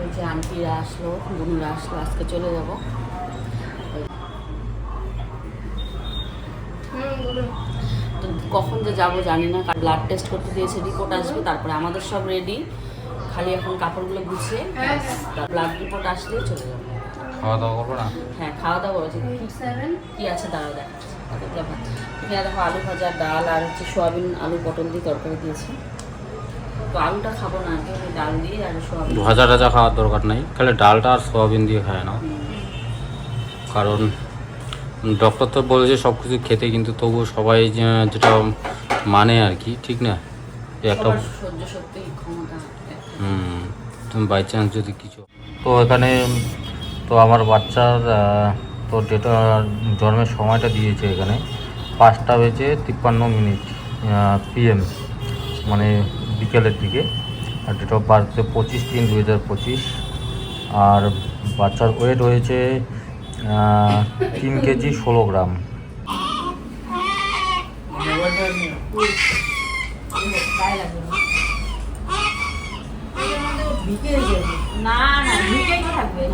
ওই যে আন্টিরা আসলো বোনরা আসলো আজকে চলে যাব। তো কখন যে যাব জানি না ব্লাড টেস্ট করতে দিয়েছে রিপোর্ট আসবে তারপরে আমাদের সব রেডি খালি এখন কাপড়গুলো গুছিয়ে ব্লাড রিপোর্ট আসলে চলে যাব। খাওয়া দাওয়া করব না? হ্যাঁ খাওয়া দাওয়া করেছি কি আছে দেখাচ্ছি দেখো। দেখো আলু ভাজা ডাল আর হচ্ছে সোয়াবিন আলু পটল দিয়ে তরকারি দিয়েছে। তো আলুটা খাব না ডাল দিয়ে আর সোয়াবিন। ভাজা টাজা খাওয়ার দরকার নেই খালি ডালটা আর সোয়াবিন দিয়ে খায় না। কারণ ডক্টর তো বলেছে সব কিছু খেতে কিন্তু তবুও সবাই যেটা মানে আর কি ঠিক না? একটা। হুম তুমি বাই চান্স যদি কিছু। তো এখানে তো আমার বাচ্চার তো ডেটা জন্মের সময়টা দিয়েছে এখানে। পাঁচটা বেজে তিপ্পান্ন মিনিট পিএম মানে বিকেলের দিকে আর ডেট অফ বার্থ পঁচিশ তিন দু হাজার পঁচিশ আর বাচ্চার ওয়েট আহ, তিন কেজি ষোলো গ্রাম না। না থাকবে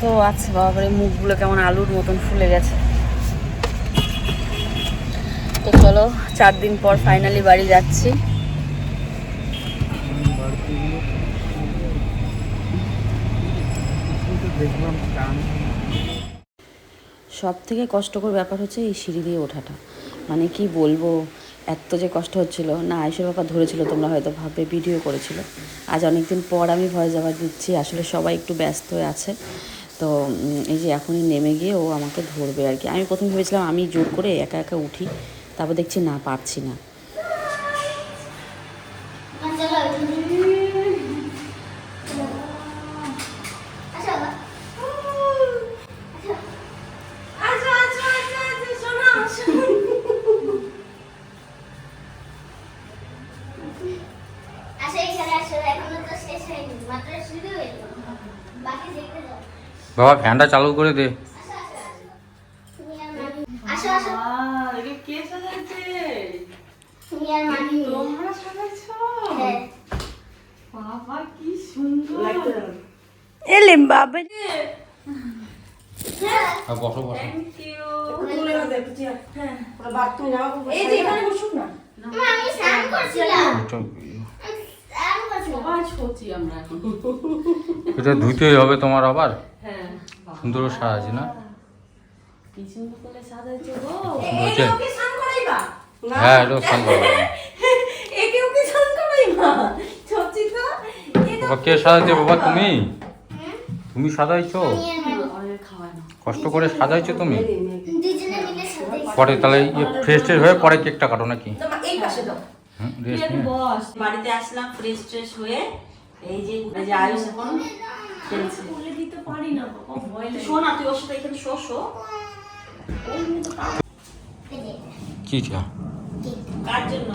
তো আছে বাবারে, মুখগুলো কেমন আলুর মতন ফুলে গেছে। তো চলো, চার দিন পর ফাইনালি বাড়ি যাচ্ছি। সব থেকে কষ্টকর ব্যাপার হচ্ছে এই সিঁড়ি দিয়ে ওঠাটা। মানে কি বলব? এত যে কষ্ট হচ্ছিল, না, আয়ুষের বাবা ধরেছিল, তোমরা হয়তো ভাবে ভিডিও করেছিল। আজ অনেকদিন পর আমি ভয় আবার দিচ্ছি, আসলে সবাই একটু ব্যস্ত হয়ে আছে। তো এই যে এখনই নেমে গিয়ে ও আমাকে ধরবে আর কি। আমি প্রথমে ভেবেছিলাম আমি জোর করে একা একা উঠি, তারপর দেখছি, না, পারছি না। বাবা ফ্যানটা চালু করে দে। এলিম বাবা বসো বসো। এই যে এখানে বসুন না। আমি স্নান করছিলাম। এটা স্নান করছিলাম সবাই ছচি আমরা এখন। এটা ধুইতেই হবে তোমার আবার? হ্যাঁ। সুন্দর সাজাচ্ছি না? কি সুন্দর করে সাজাইছো গো। ওকে স্নান করাইবা? হ্যাঁ এটা স্নান করব একে ওকে স্নান করাইবা? সত্যি তো বাবা কে সাজাইছে বাবা তুমি? তুমি সাজাইছো? কষ্ট করে সাজাইছো তুমি? পরে তাহলে ফ্রেশ ট্রেশ হয়ে পরে কেকটা কাটো নাকি? এই পাশে দাও। বস। বাড়িতে আসলাম ফ্রেশ ট্রেশ হয়ে এই যে যে আয়ুষ এখন খেলছে। বলে দিতে পারি না বাবা ভয় লাগে। শো তুই ওর সাথে এখানে শো শো। কি জন্য?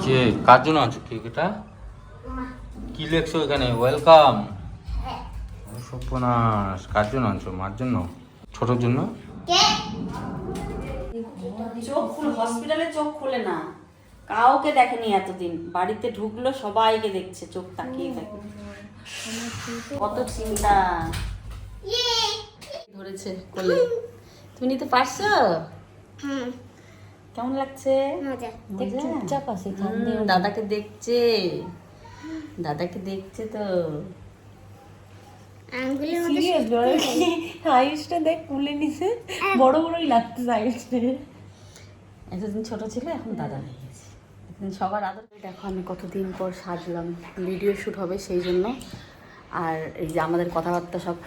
কে কার জন্য আনছো কেক এটা? কি লেখছো এখানে? ওয়েলকাম সর্বনাশ কার জন্য আনছো? মার জন্য? ছোটোর জন্য? চোখ খুলে হসপিটালে চোখ খুলে না। কাউকে দেখেনি এতদিন। বাড়িতে ঢুকলো সবাইকে দেখছে চোখ তাকিয়ে থাকে কত চিন্তা। ইয়ে। ধরেছে কোলে। তুমি নিতে পারছ? হুম। কেমন লাগছে? চুপচাপ আছে দাদাকে দেখছে। দাদাকে দেখছে তো। আয়ুষটা দেখ কুলে নিছে। বড় বড়ই লাগতেছে আয়ুষটা এতদিন ছোট ছিল এখন দাদা এখন সবার আদর দেখো আমি কতদিন পর সাজলাম। ভিডিও শ্যুট হবে সেই জন্য। আর এই যে আমাদের কথাবার্তা সব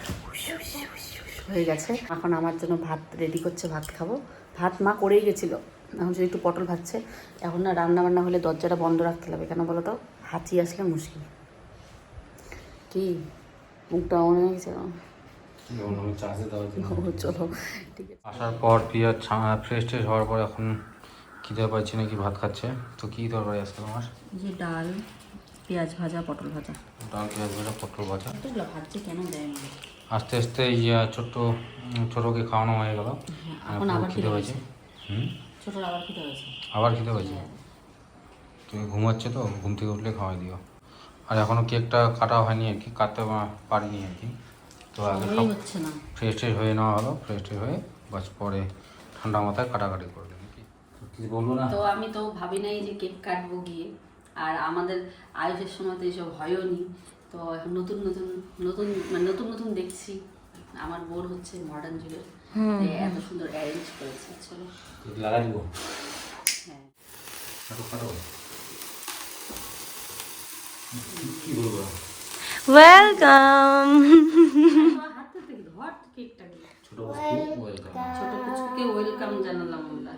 হয়ে গেছে। এখন আমার জন্য ভাত রেডি করছে ভাত খাব। ভাত মা করেই গেছিল। এখন শুধু একটু পটল ভাজছে। এখন না রান্না বান্না হলে দরজাটা বন্ধ রাখতে হবে। কেন বলো তো? হাঁচি আসলে মুশকিল। কি? মুখটা মনে হয়ে গেছে ও, চলো। ঠিক আছে। আসার পর পিঁয়াজ ফ্রেশ ট্রেশ হওয়ার পর এখন খিদে পাচ্ছি নাকি ভাত খাচ্ছে? তো কী তরকারি আজকে তোমার? যে ডাল পেঁয়াজ ভাজা পটল ভাজা। ডাল পেঁয়াজ ভাজা পটল ভাজা? এতগুলো ভাজছে কেন দেয় আস্তে আস্তে এই ছোট্ট ছোটকে খাওয়ানো হয়ে গেল। এখন আবার খিদে পাচ্ছে। হুম? ছোটোর আবার খিদে হয়েছে আবার খিদে পাচ্ছে? তুমি ঘুমাচ্ছে তো ঘুম থেকে উঠলে খাওয়াই দিও। আর এখনও কেকটা কাটা হয়নি আর কি কাটতে পারিনি আর কি। তো আগে সব ফ্রেশ ট্রেশ হয়ে নেওয়া হলো ফ্রেশ ট্রেশ হয়ে বাস পরে ঠান্ডা মাথায় কাটাকাটি করে বলব না? তো আমি তো ভাবি নাই যে কেক কাটবো গিয়ে। আর আমাদের আয়ুষের সময় তো এইসব হয়ও নি। তো এখন নতুন নতুন নতুন মানে নতুন নতুন দেখছি। আমার বোর হচ্ছে মডার্ন যুগের এত সুন্দর অ্যারেঞ্জ করেছে চলো দিব? হ্যাঁ। কি বলব? ওয়েলকাম হাতে থেকে ধর কেকটা ছোট ওয়েলকাম ছোট কিছুকে ওয়েলকাম জানালাম আমরা।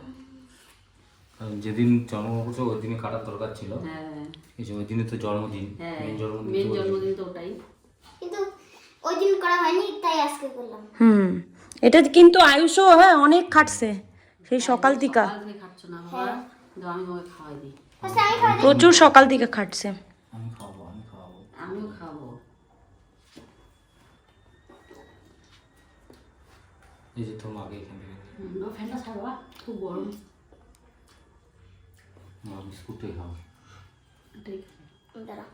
যেদিন জন্ম করছে ওই দিনই কাটার দরকার ছিল। হ্যাঁ এই যে ওই দিনে তো জন্মদিন হ্যাঁ মেন জন্মদিন মেন তো জন্মদিন তো ওটাই। কিন্তু ওই দিন করা হয়নি তাই আজকে করলাম। হুম এটা কিন্তু আয়ুষও হ্যাঁ অনেক খাটছে। সেই সকাল থেকে তোমাকে খাওয়া প্রচুর সকাল থেকে খাটছে। আমি খাব আমি খাব। আমিও খাব। এই যে আগে এখান ফ্যানটা ছাড়বা খুব গরম। বিস্কুটটাই খাও ঠিক দাঁড়া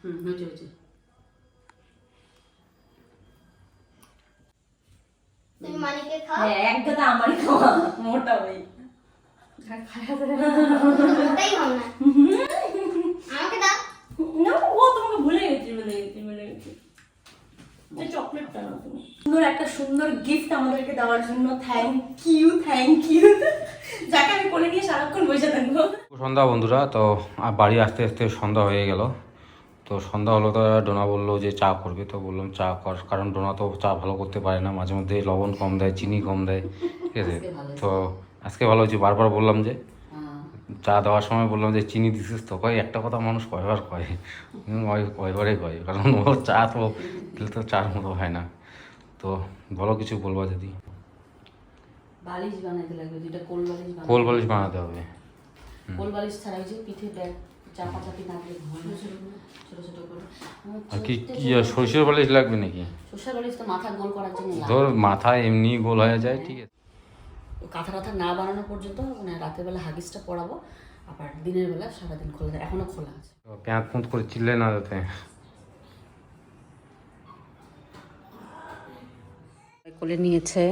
হুম হয়েছে হয়েছে তুমি মালিকে খাও হ্যাঁ এক গাদা আমারই খাওয়া মোটা হই ওটাই হল না আমাকে দাও না ও তোমাকে ভুলে গেছি ভুলে গেছি ভুলে গেছি চকলেটটা না তুমি সুন্দর একটা সুন্দর গিফট আমাদেরকে দেওয়ার জন্য থ্যাংক ইউ থ্যাংক ইউ যাকে আমি কোলে নিয়ে সারাক্ষণ বসে থাকব। সন্ধ্যা বন্ধুরা তো আর বাড়ি আসতে আসতে সন্ধ্যা হয়ে গেল। তো সন্ধ্যা হলো তো ডোনা বলল যে চা করবে তো বললাম চা কর কারণ ডোনা তো চা ভালো করতে পারে না মাঝে মধ্যে লবণ কম দেয় চিনি কম দেয় ঠিক আছে? তো আজকে ভালো হয়েছে বারবার বললাম যে হ্যাঁ। চা দেওয়ার সময় বললাম যে চিনি দিছিস তো কয় একটা কথা মানুষ কয়বার কয়? কয়বারে কয় কারণ ও চা তো দিলে তো চার মতো হয় না। তো বলো কিছু বলবা যদি। বালিশ বানাইতে লাগবে যেটা কোল বালিশ কোল বালিশ বানাতে হবে। কোল বালিশ ছাড়া যে পিঠে ব্যাগ চাপা চাপি না ছোট ছোট করে। আর কি কি সরিষার বালিশ লাগবে নাকি? সর্ষে বালিশ তো মাথা গোল করার জন্য ধর মাথা এমনি গোল হয়ে যায় ঠিক আছে। কাঁথা কাঁথা না বানানো পর্যন্ত মানে রাতের বেলা হাগিসটা পরাবো আবার দিনের বেলা সারাদিন খোলা যায়। এখনও খোলা আছে। তো প্যাঁত পুঁত করে চিল্লে না যাতে। কোলে নিয়েছে।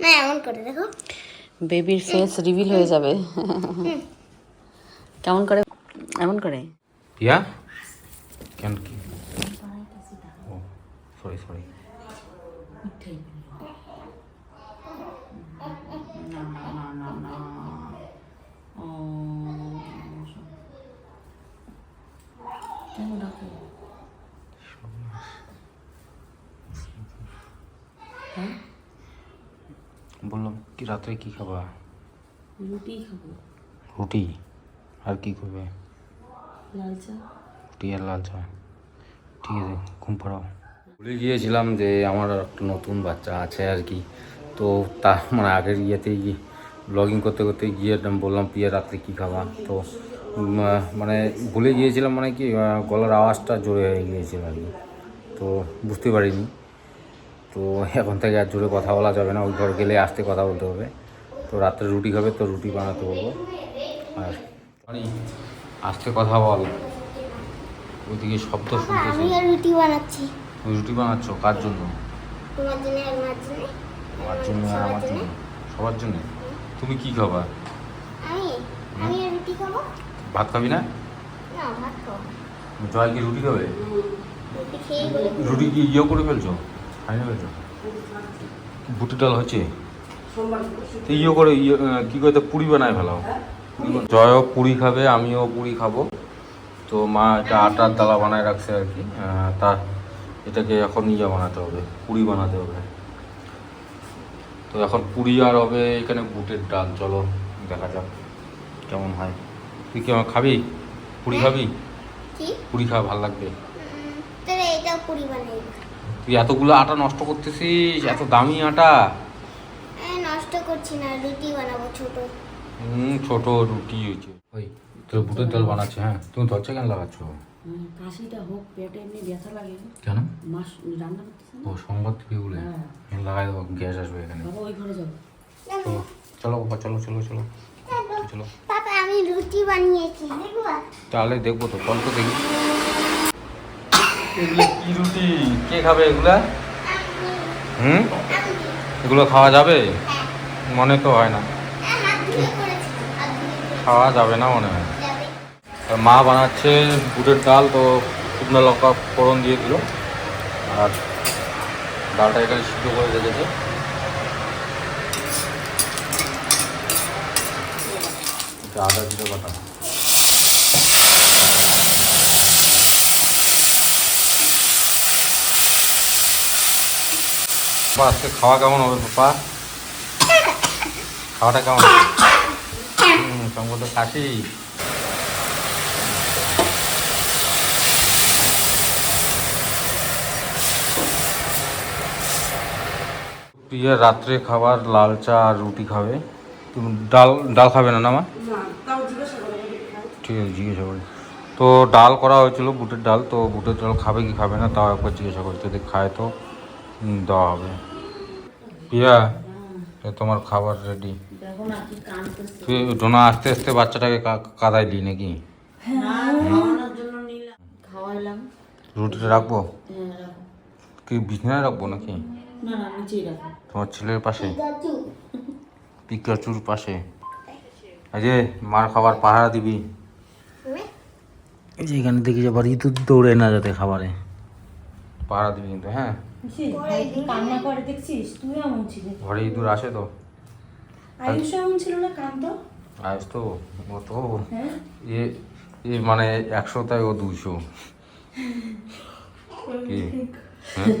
না এমন করে দেখো। বেবির ফেস রিভিল হয়ে যাবে। কেমন করে? এমন করে? ইয়া? কেন কি? ও সরি সরি না না না না না ও কেন ডাকো হ্যাঁ বললাম কি রাত্রে কি খাবা? রুটি খাব। রুটি? আর কি করবে লাল চা। রুটি আর লাল চা। ঠিক আছে ঘুম পাড়াও। ভুলে গিয়েছিলাম যে আমার একটা নতুন বাচ্চা আছে আর কি। তো তা মানে আগের ইয়েতে গিয়ে ব্লগিং করতে করতে গিয়ে বললাম প্রিয়া রাত্রে কী খাবা? তো মানে ভুলে গিয়েছিলাম মানে কি গলার আওয়াজটা জোরে হয়ে গিয়েছিল আর কি। তো বুঝতে পারিনি। তো এখন থেকে আর জোরে কথা বলা যাবে না ওই ঘর গেলে আসতে কথা বলতে হবে। তো রাত্রে রুটি খাবে তো রুটি বানাতে বলব। আর আস্তে কথা বল। ওইদিকে শব্দ শুনতেছি। আমি রুটি বানাচ্ছি। তুমি রুটি বানাচ্ছ? কার জন্য? তোমার জন্য আর আমার জন্য। আর আমার জন্য? সবার জন্য? তুমি কি খাবা? আমি? আমি রুটি খাব? ভাত খাবি না? না ভাত খাব জয় কি রুটি খাবে? রুটি কি ইয়ে করে ফেলছো? খাইয়ে ফেলছো বুটি ডাল হচ্ছে? তো ইয়ে করে ইয়ে কি করতে পুরি বানায় ফেলাও। জয়ও পুরি খাবে আমিও পুরি খাব। তো মা এটা আটার দালা বানায় রাখছে আর কি। আহ, তা এটাকে এখন ইয়ে বানাতে হবে পুরি বানাতে হবে। তো এখন পুরি আর হবে এখানে বুটের ডাল। চলো দেখা যাক কেমন হয়। তুই কেমন খাবি? পুরি খাবি? পুরি খাওয়া ভালো লাগবে? পুরি বানাই তুই এতগুলো আটা নষ্ট করতেছিস এত দামি আটা। নষ্ট করছি না রুটি বানাবো ছোট। হুম ছোট রুটি হয়েছে। ওই তোর বুটের ডাল বানাচ্ছে হ্যাঁ? তুমি দরজা কেন লাগাচ্ছ? কাশিটা হোক পেটে এমনি ব্যথা লাগে। কেন? মাস রান্না করতেছে ও সংবাদ টিভি বলে। হ্যাঁ। লাগাই দেবো গ্যাস আসবে এখানে। বাবা ওই ঘরে যাও। তো চলো বাবা চলো চলো চলো। চলো। পাপা আমি রুটি বানিয়েছি দেখবা? তাহলে দেখব তো চল তো দেখি এগুলো কি রুটি? কে খাবে এগুলা? হুম? এগুলো খাওয়া যাবে? মনে তো হয় না। হ্যাঁ। খাওয়া যাবে না মনে হয়। আর মা বানাচ্ছে বুটের ডাল তো শুকনো লঙ্কা ফোড়ন দিয়ে দিল। আর ডালটা এখানে সিদ্ধ করে রেখেছে। আদা জিরে বাটা। বাবা, আজকে খাওয়া কেমন হবে পাপা? খাওয়াটা কেমন হবে? হুম সঙ্গে তো কাশি প্রিয়া রাত্রে খাবার লাল চা আর রুটি খাবে। তুমি ডাল ডাল খাবে না না মা? ঠিক আছে জিজ্ঞাসা করি। তো ডাল করা হয়েছিল বুটের ডাল তো বুটের ডাল খাবে কি খাবে না তাও একবার জিজ্ঞাসা করি যদি খায় তো। দেওয়া হবে। প্রিয়া তোমার খাবার রেডি তুই ডোনা আস্তে আস্তে বাচ্চাটাকে কাদাইলি নাকি? রুটিটা রাখব? কি বিছানায় রাখব নাকি? তোমার ছেলের পাশে? পিকাচুর পাশে? এই যে, মার খাবার পাহারা দিবি। এই যে এখানে দেখি আবার ইঁদুর দৌড়ে না যাতে খাবারে। পাহারা দিবি কিন্তু হ্যাঁ? কান্না করে দেখছিস? তুই এমন ছিলি। ঘরে ইঁদুর আসে তো। আয়ুষ এমন ছিল না কান্ত আয়স তো ও তো। হ্যাঁ? এ এ মানে একশোটায় ও দুশো কি? হ্যাঁ?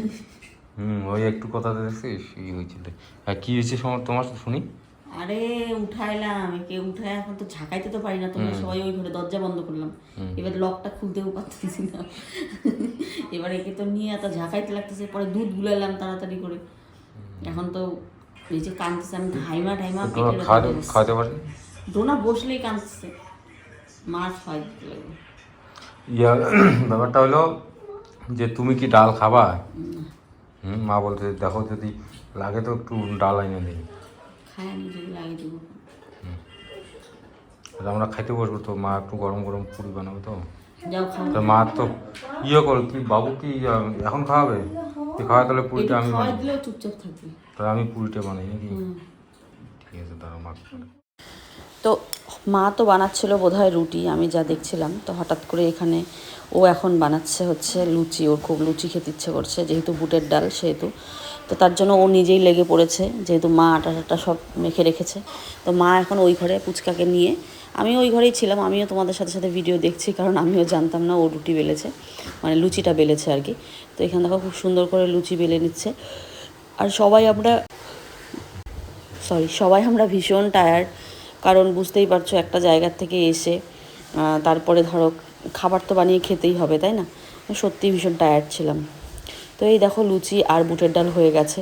হুম ওই একটু কথা দেখছিস? ই হয়েছিল আর কি হয়েছে সময় তোমার শুনি? আরে উঠাইলাম একে উঠায় এখন তো ঝাঁকাইতে তো পারি না তোমরা সবাই ওই ঘরে দরজা বন্ধ করলাম। এবার লকটা খুলতেও পারতেছি না। এবার একে তো নিয়ে এত ঝাঁকাইতে লাগতেছে পরে দুধ তাড়াতাড়ি করে। এখন তো এই যে কাঁদতেছে আমি ঢাইমা ঢাইমা খাওয়াতে পারি? ডোনা বসলেই কাঁদতেছে। লাগবে ইয়া ব্যাপারটা হলো যে তুমি কি ডাল খাবা? মা বলতে দেখো যদি লাগে তো একটু ডাল এনে দিই। খায় আমি যদি লাগিয়ে দেবো। আমরা খাইতে বসবো তো মা একটু গরম গরম পুরি বানাবে তো। মা তো ইয়ে করো কি বাবু কি এখন খাওয়াবে? তুই খাওয়া তাহলে পুরিটা আমি চুপচাপ থাকবে। তাহলে আমি পুরিটা বানাই নাকি? ঠিক আছে দাঁড়াও মা তো মা তো বানাচ্ছিল বোধহয় রুটি আমি যা দেখছিলাম তো হঠাৎ করে এখানে ও এখন বানাচ্ছে হচ্ছে লুচি ওর খুব লুচি খেতে ইচ্ছে করছে যেহেতু বুটের ডাল সেহেতু। তো তার জন্য ও নিজেই লেগে পড়েছে, যেহেতু মা আটা টাটা সব মেখে রেখেছে। তো মা এখন ওই ঘরে পুচকাকে নিয়ে আমি ওই ঘরেই ছিলাম, আমিও তোমাদের সাথে সাথে ভিডিও দেখছি, কারণ আমিও জানতাম না ও রুটি বেলেছে মানে লুচিটা বেলেছে আর কি। তো এখানে দেখো খুব সুন্দর করে লুচি বেলে নিচ্ছে। আর সবাই আমরা সরি সবাই আমরা ভীষণ টায়ার্ড কারণ বুঝতেই পারছ একটা জায়গার থেকে এসে তারপরে ধরো খাবার তো বানিয়ে খেতেই হবে, তাই না? সত্যি ভীষণ টায়ার্ড ছিলাম। তো এই দেখো লুচি আর বুটের ডাল হয়ে গেছে।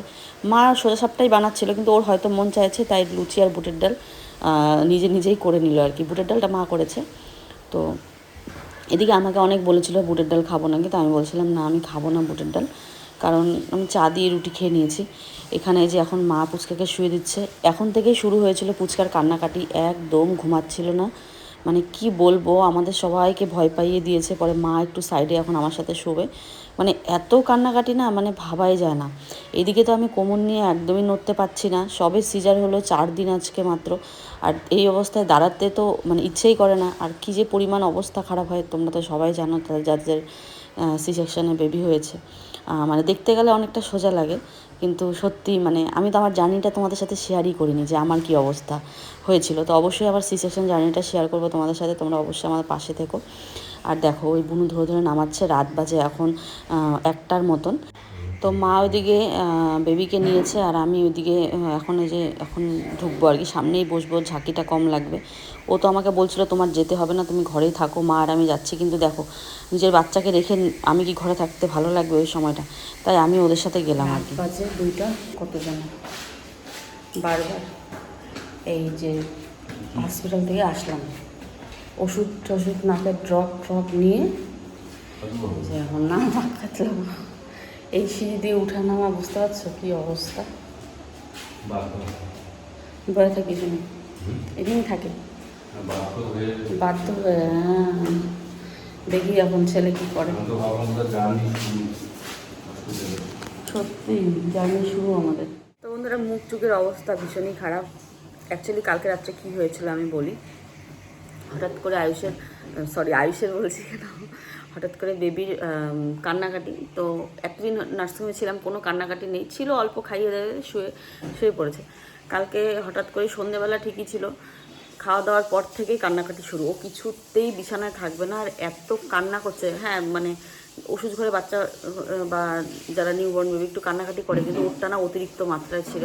মা সোজা সাপটাই বানাচ্ছিল, কিন্তু ওর হয়তো মন চাইছে, তাই লুচি আর বুটের ডাল নিজে নিজেই করে নিল আর কি। বুটের ডালটা মা করেছে। তো এদিকে আমাকে অনেক বলেছিল, বুটের ডাল খাব না কিন্তু আমি বলছিলাম, না, আমি খাব না বুটের ডাল। কারণ আমি চা দিয়ে রুটি খেয়ে নিয়েছি। এখানে যে এখন মা পুচকাকে শুয়ে দিচ্ছে। এখন থেকেই শুরু হয়েছিল পুচকার কান্নাকাটি। একদম ঘুমাচ্ছিল না। মানে কি বলব, আমাদের সবাইকে ভয় পাইয়ে দিয়েছে। পরে মা একটু সাইডে এখন আমার সাথে শোবে। মানে এত কান্নাকাটি না মানে ভাবাই যায় না। এদিকে তো আমি কোমর নিয়ে একদমই নড়তে পারছি না। সবে সিজার হলো চার দিন আজকে মাত্র। আর এই অবস্থায় দাঁড়াতে তো মানে ইচ্ছেই করে না। আর কি যে পরিমাণ অবস্থা খারাপ হয় তোমরা তো সবাই জানো তাদের, যাদের সি সেকশনে বেবি হয়েছে। মানে দেখতে গেলে অনেকটা সোজা লাগে। কিন্তু সত্যি মানে আমি তো আমার জার্নিটা তোমাদের সাথে শেয়ারই করিনি যে আমার কি অবস্থা হয়েছিল। তো অবশ্যই আবার সি সেকশন জার্নিটা শেয়ার করব তোমাদের সাথে। তোমরা অবশ্যই আমার পাশে থেকো। আর দেখো, ওই বুনু ধরে ধরে নামাচ্ছে, রাত বাজে এখন একটার মতন। তো মা ওইদিকে বেবিকে নিয়েছে আর আমি ওইদিকে এখন এই যে, এখন ঢুকবো আর কি। সামনেই বসবো, ঝাঁকিটা কম লাগবে। ও তো আমাকে বলছিল, তোমার যেতে হবে না, তুমি ঘরেই থাকো, মা আর আমি যাচ্ছি। কিন্তু দেখো, নিজের বাচ্চাকে রেখে আমি কি ঘরে থাকতে ভালো লাগবে ওই সময়টা? তাই আমি ওদের সাথে গেলাম আর কি। দুইটা, কত জানো? বারবার এই যে হসপিটাল থেকে আসলাম। ওষুধ টষুধ নাকের ড্রপ ট্রপ নিয়ে এখন না কাটলাম। এই সিঁড়ি দিয়ে উঠা নামা বুঝতে পারছ কি অবস্থা? বয়ে থাকি এখানে। এদিন থাকে। বাধ্য হয়ে। হ্যাঁ দেখি এখন ছেলে কি করে। সত্যি জার্নি শুরু আমাদের। তো বন্ধুরা মুখ চুকের অবস্থা ভীষণই খারাপ। অ্যাকচুয়ালি কালকে রাত্রে কী হয়েছিল আমি বলি। হঠাৎ করে আয়ুষের সরি আয়ুষের বলছি কেন? হঠাৎ করে বেবির কান্নাকাটি। তো একদিন নার্সিংহোমে ছিলাম, কোনো কান্নাকাটি নেই, ছিল অল্প খাইয়ে দেয় শুয়ে শুয়ে পড়েছে। কালকে হঠাৎ করে সন্ধেবেলা ঠিকই ছিল। খাওয়া দাওয়ার পর থেকেই কান্নাকাটি শুরু। ও কিছুতেই বিছানায় থাকবে না, আর এত কান্না করছে। হ্যাঁ মানে ওষুধ ঘরে বাচ্চা বা যারা নিউবর্ন বেবি একটু কান্নাকাটি করে, কিন্তু ওরটা না অতিরিক্ত মাত্রায় ছিল।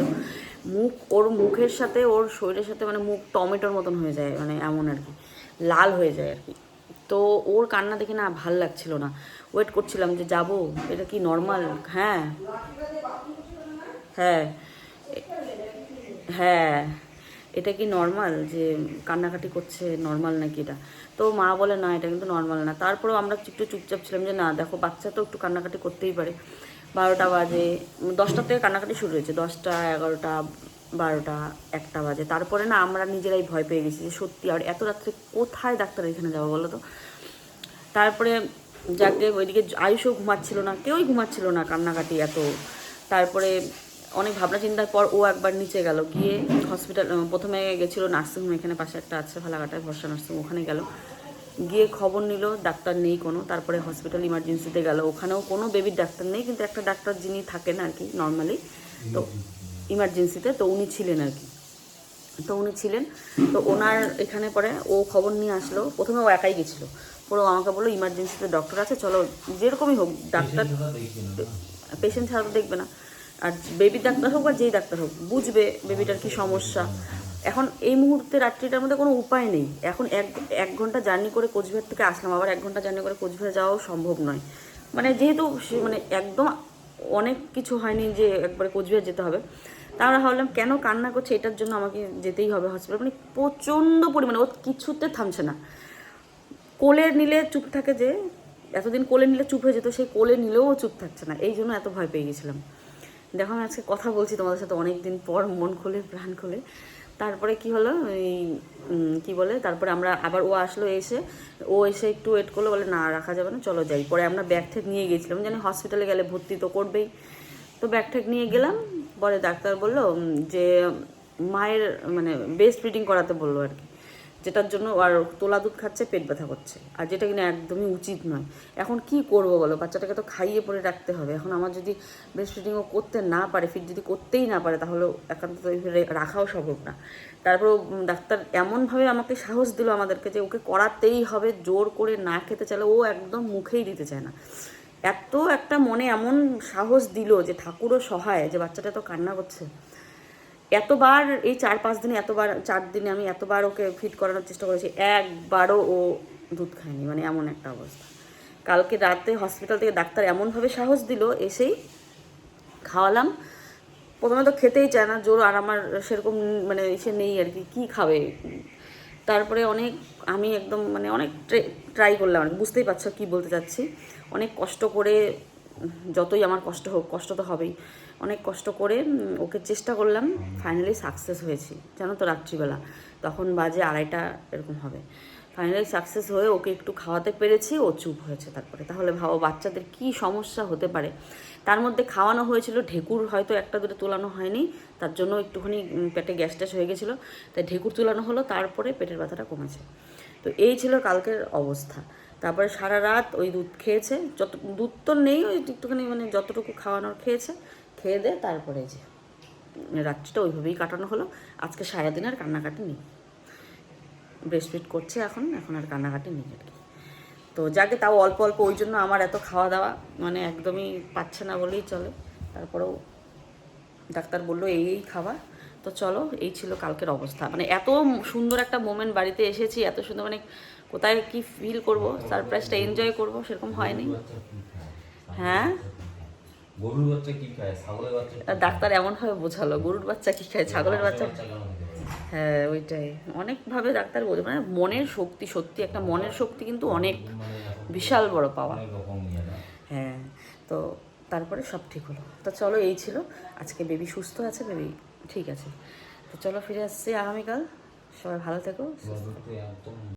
মুখ, ওর মুখের সাথে, ওর শরীরের সাথে মানে মুখ টমেটোর মতন হয়ে যায় মানে এমন আর কি। লাল হয়ে যায় আর কি। তো ওর কান্না দেখে না ভালো লাগছিল না। ওয়েট করছিলাম যে যাব? এটা কি নর্মাল হ্যাঁ। হ্যাঁ। হ্যাঁ। এটা কি নর্মাল যে কান্নাকাটি করছে নর্মাল নাকি এটা? তো মা বলে, না, এটা কিন্তু নর্মাল না। তারপরেও আমরা একটু চুপচাপ ছিলাম যে, না, দেখো, বাচ্চা তো একটু কান্নাকাটি করতেই পারে। বারোটা বাজে দশটা থেকে কান্নাকাটি শুরু হয়েছে, দশটা, এগারোটা বারোটা একটা বাজে। তারপরে না আমরা নিজেরাই ভয় পেয়ে গেছি যে সত্যি আর এত রাত্রে কোথায় ডাক্তার এখানে যাব বলো তো? তারপরে যাকে ওইদিকে আয়ুষও ঘুমাচ্ছিল না, কেউই ঘুমাচ্ছিল না কান্নাকাটি এত। তারপরে অনেক ভাবনা চিন্তার পর ও একবার নিচে গেল, গিয়ে হসপিটাল প্রথমে গেছিল নার্সিংহোম, এখানে পাশে একটা আছে ফালাকাটায়, ভরসা নার্সিংহোম, ওখানে গেল। গিয়ে খবর নিল, ডাক্তার নেই কোনো, তারপরে হসপিটাল ইমার্জেন্সিতে গেল। ওখানেও কোনো বেবির ডাক্তার নেই, কিন্তু একটা ডাক্তার যিনি থাকেন আর কি নর্মালি তো ইমার্জেন্সিতে তো উনি ছিলেন আর কি। তো উনি ছিলেন তো ওনার এখানে পরে ও খবর নিয়ে আসলো। প্রথমে ও একাই গেছিল। পরে ও আমাকে বলল ইমার্জেন্সিতে ডক্টর আছে চলো যেরকমই হোক ডাক্তার পেশেন্ট ছাড়া তো দেখবে না। আর বেবি ডাক্তার হোক বা যেই ডাক্তার হোক বুঝবে বেবিটার কি সমস্যা। এখন এই মুহূর্তে রাত্রিটার মধ্যে কোনো উপায় নেই। এখন এক এক ঘণ্টা জার্নি করে কোচবিহার থেকে আসলাম। আবার এক ঘণ্টা জার্নি করে কোচবিহার যাওয়াও সম্ভব নয়। মানে যেহেতু সে মানে একদম অনেক কিছু হয়নি যে একবারে কোচবিহার যেতে হবে। তা আমরা ভাবলাম, কেন কান্না করছে? এটার জন্য আমাকে যেতেই হবে হসপিটাল মানে প্রচণ্ড পরিমাণে, ও কিছুতে থামছে না। কোলে নিলে চুপ থাকে যে, এতদিন কোলে নিলে চুপ হয়ে যেত, সেই কোলে নিলেও চুপ থাকছে না। এই জন্য এত ভয় পেয়ে গেছিলাম। দেখো আমি আজকে কথা বলছি তোমাদের সাথে অনেক দিন পর, মন খুলে, প্রাণ খুলে। তারপরে কি হলো? এই কি বলে? তারপরে আমরা আবার ও আসলো এসে, ও এসে একটু ওয়েট করল, বলে না, রাখা যাবে না, চলো যাই। পরে আমরা ব্যাগ ঠেক নিয়ে গেছিলাম। জানি হসপিটালে গেলে ভর্তি তো করবেই। তো ব্যাগ ঠেক নিয়ে গেলাম। পরে ডাক্তার বলল যে, মায়ের মানে বেস্ট ফিটিং করাতে বলল আর কি। যেটার জন্য আর তোলা দুধ খাচ্ছে, পেট ব্যথা করছে। আর যেটা কিনা একদমই উচিত নয়। এখন কি করব বলো? বাচ্চাটাকে তো খাইয়ে পরে রাখতে হবে। এখন আমার যদি ব্রেস্ট ফিডিংও করতে না পারে ফিট যদি করতেই না পারে তাহলে একান্ত রাখাও সম্ভব না। তারপর ডাক্তার এমনভাবে আমাকে সাহস দিল আমাদেরকে যে ওকে করাতেই হবে, জোর করে না খেতে চাইলে ও একদম মুখেই দিতে চায় না। এত একটা মনে এমন সাহস দিল যে ঠাকুরও সহায়, যে বাচ্চাটা তো কান্না করছে। এতবার এই চার পাঁচ দিনে, এতবার চার দিনে আমি এতবার ওকে ফিট করানোর চেষ্টা করেছি, একবারও ও দুধ খায়নি মানে এমন একটা অবস্থা। কালকে রাতে হসপিটাল থেকে ডাক্তার এমনভাবে সাহস দিল, এসেই খাওয়ালাম। প্রথমে তো খেতেই চায় না, জোর, আর আমার সেরকম মানে এসে নেই আর কি, কী খাবে? তারপরে অনেক, আমি একদম মানে অনেক ট্রাই করলাম আর বুঝতেই পারছ কী বলতে চাচ্ছি। অনেক কষ্ট করে যতই আমার কষ্ট হোক, কষ্ট তো হবেই। অনেক কষ্ট করে ওকে চেষ্টা করলাম ফাইনালি সাকসেস হয়েছি। জানো তো রাত্রিবেলা, তখন বাজে আড়াইটা, এরকম হবে। ফাইনালি সাকসেস হয়ে ওকে একটু খাওয়াতে পেরেছি, ও চুপ হয়েছে তারপরে। তাহলে ভাবো বাচ্চাদের কি সমস্যা হতে পারে। তার মধ্যে খাওয়ানো হয়েছিল, ঢেকুর হয়তো একটা দুটো তোলানো হয়নি, তার জন্য একটুখানি পেটে গ্যাস ট্যাস হয়ে গেছিল। তাই ঢেকুর তোলানো হলো, তারপরে পেটের ব্যথাটা কমেছে। তো এই ছিল কালকের অবস্থা। তারপরে সারা রাত ওই দুধ খেয়েছে, যত, দুধ তো নেই, ওই একটুখানি মানে যতটুকু খাওয়ানোর খেয়েছে, খেয়ে দে তারপরে যে রাত্রিটা ওইভাবেই কাটানো হলো। আজকে সারাদিন আর কান্নাকাটি নেই। ব্রেস্টফিট করছে এখন এখন আর কান্নাকাটি নেই আর কি। তো যাকে তাও অল্প অল্প ওই জন্য আমার এত খাওয়া দাওয়া মানে একদমই পাচ্ছে না বলেই চলে। তারপরেও ডাক্তার বলল, এই এই খাবার তো চলো, এই ছিল কালকের অবস্থা। মানে এত সুন্দর একটা মোমেন্ট বাড়িতে এসেছি, এত সুন্দর মানে কোথায় কি ফিল করব সারপ্রাইজটা এনজয় করব সেরকম হয়নি। হ্যাঁ? গরুর বাচ্চা কি খায়? ছাগলের বাচ্চা? ডাক্তার এমনভাবে বোঝালো গরুর বাচ্চা কি খায় ছাগলের বাচ্চা? হ্যাঁ ওইটাই। অনেকভাবে ডাক্তার বলে মানে মনের শক্তি সত্যি একটা মনের শক্তি কিন্তু অনেক বিশাল বড় পাওয়া। হ্যাঁ তো তারপরে সব ঠিক হলো। তো চলো এই ছিল। আজকে বেবি সুস্থ আছে বেবি ঠিক আছে। তো চলো ফিরে আসছি আগামীকাল। সবাই ভালো থেকো